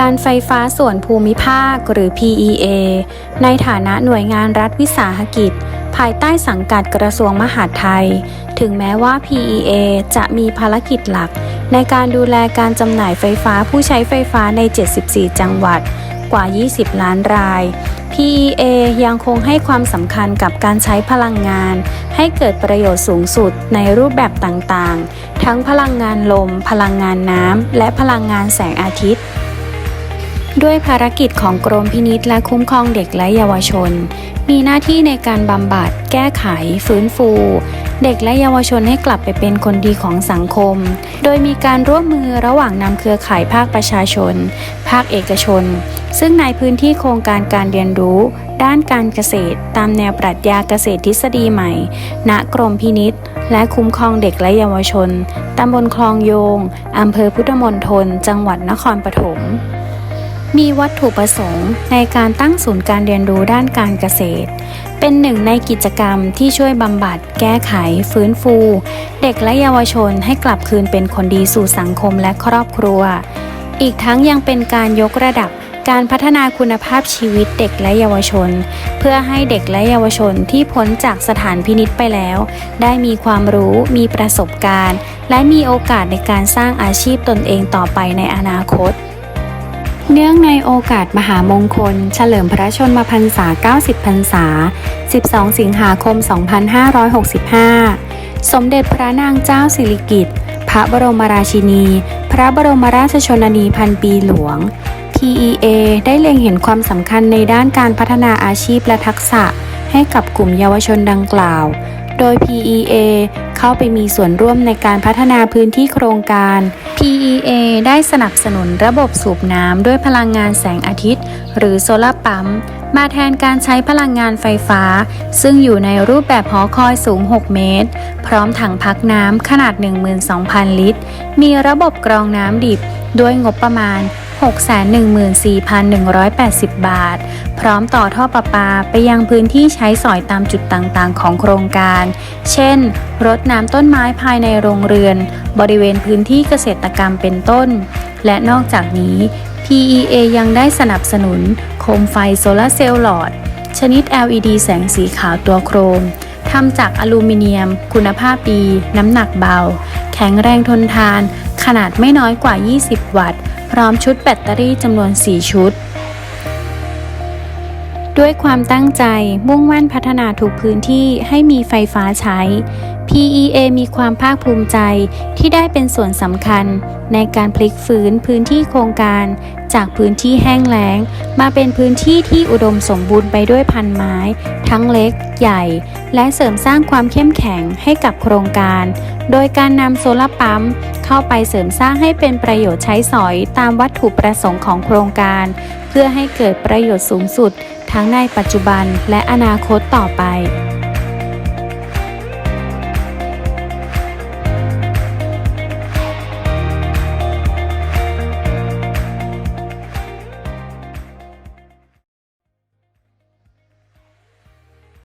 การไฟฟ้าส่วนภูมิภาคหรือ PEA ในฐานะหน่วยงานรัฐวิสาหกิจ ภายใต้สังกัดกระทรวงมหาดไทย ถึงแม้ว่า PEA จะมีภารกิจหลัก ในการดูแลการจำหน่ายไฟฟ้าผู้ใช้ไฟฟ้าใน 74 จังหวัดกว่า 20 ล้านราย PEA ยังคงให้ความสำคัญกับการใช้พลังงาน ให้เกิดประโยชน์สูงสุดในรูปแบบต่างๆ ทั้งพลังงานลม พลังงานน้ำ และพลังงานแสงอาทิตย์ ด้วยภารกิจของกรมพินิษและคุ้มครองเด็กและเยาวชน มีหน้าที่ในการบำบัด แก้ไข ฟื้นฟู เด็กและเยาวชนให้กลับไปเป็นคนดีของสังคม โดยมีการร่วมมือระหว่างนำเครือข่ายภาคประชาชน ภาคเอกชน ซึ่งในพื้นที่โครงการการเรียนรู้ ด้านการเกษตร ตามแนวปรัชญาเกษตรทฤษฎีใหม่ ณกรมพินิษและคุ้มครองเด็กและเยาวชน ตำบลคลองโยง อำเภอพุทธมณฑล จังหวัดนครปฐม มีวัตถุประสงค์ในการตั้งศูนย์การเรียนรู้ด้านการเกษตร เป็นหนึ่งในกิจกรรมที่ช่วยบำบัด แก้ไข ฟื้นฟู เด็กและเยาวชนให้กลับคืนเป็นคนดีสู่สังคมและครอบครัว อีกทั้งยังเป็นการยกระดับการพัฒนาคุณภาพชีวิตเด็กและเยาวชน เพื่อให้เด็กและเยาวชนที่พ้นจากสถานพินิษไปแล้ว ได้มีความรู้มีประสบการณ์ และมีโอกาสในการสร้างอาชีพตนเองต่อไปในอนาคต เนื่องในโอกาสมหามงคล เฉลิมพระชนมพรรษา 90 พรรษา 12 สิงหาคม 2565 สมเด็จพระนางเจ้าสิริกิติ์ พระบรมราชินี พระบรมราชชนนีพันปีหลวง PEA ได้เล็งเห็นความสำคัญในด้านการพัฒนาอาชีพและทักษะให้กับกลุ่มเยาวชนดังกล่าว โดย PEA เข้าไปมีส่วนร่วมในการพัฒนาพื้นที่โครงการ PEA ได้สนับสนุนระบบสูบน้ำด้วยพลังงานแสงอาทิตย์ หรือโซลาร์ปั๊มมาแทนการใช้พลังงานไฟฟ้า ซึ่งอยู่ในรูปแบบหอคอยสูง 6 เมตร พร้อมถังพักน้ำขนาด 12,000 ลิตร มีระบบกรองน้ำดิบ ด้วยงบประมาณ 614,180 บาท พร้อมต่อท่อประปาไปยังพื้นที่ใช้สอยตามจุดต่างๆ ของโครงการ เช่น รดน้ำต้นไม้ภายในโรงเรือน บริเวณพื้นที่เกษตรกรรมเป็นต้น และนอกจากนี้ PEA ยังได้สนับสนุน โคมไฟโซลาร์เซลล์หลอด ชนิด LED แสงสีขาวตัวโครมทำจากอลูมิเนียม คุณภาพดี น้ำหนักเบา แข็งแรงทนทาน ขนาดไม่น้อยกว่า 20 วัตต์ พร้อมชุดแบตเตอรี่จำนวน 4 ชุด ด้วยความตั้งใจมุ่งมั่นพัฒนาทุกพื้นที่ให้มีไฟฟ้าใช้ PEA มีความภาคภูมิใจที่ได้เป็นส่วนสำคัญ ในการพลิกฟื้นพื้นที่โครงการ จากพื้นที่แห้งแล้ง มาเป็นพื้นที่ที่อุดมสมบูรณ์ไปด้วยพันไม้ ทั้งเล็ก ใหญ่ และเสริมสร้างความเข้มแข็งให้กับโครงการ โดยการนำโซลาร์ปั๊ม เข้าไปเสริมสร้างให้เป็นประโยชน์ใช้สอยตามวัตถุประสงค์ของโครงการ เพื่อให้เกิดประโยชน์สูงสุด ทั้งในปัจจุบันและอนาคตต่อไป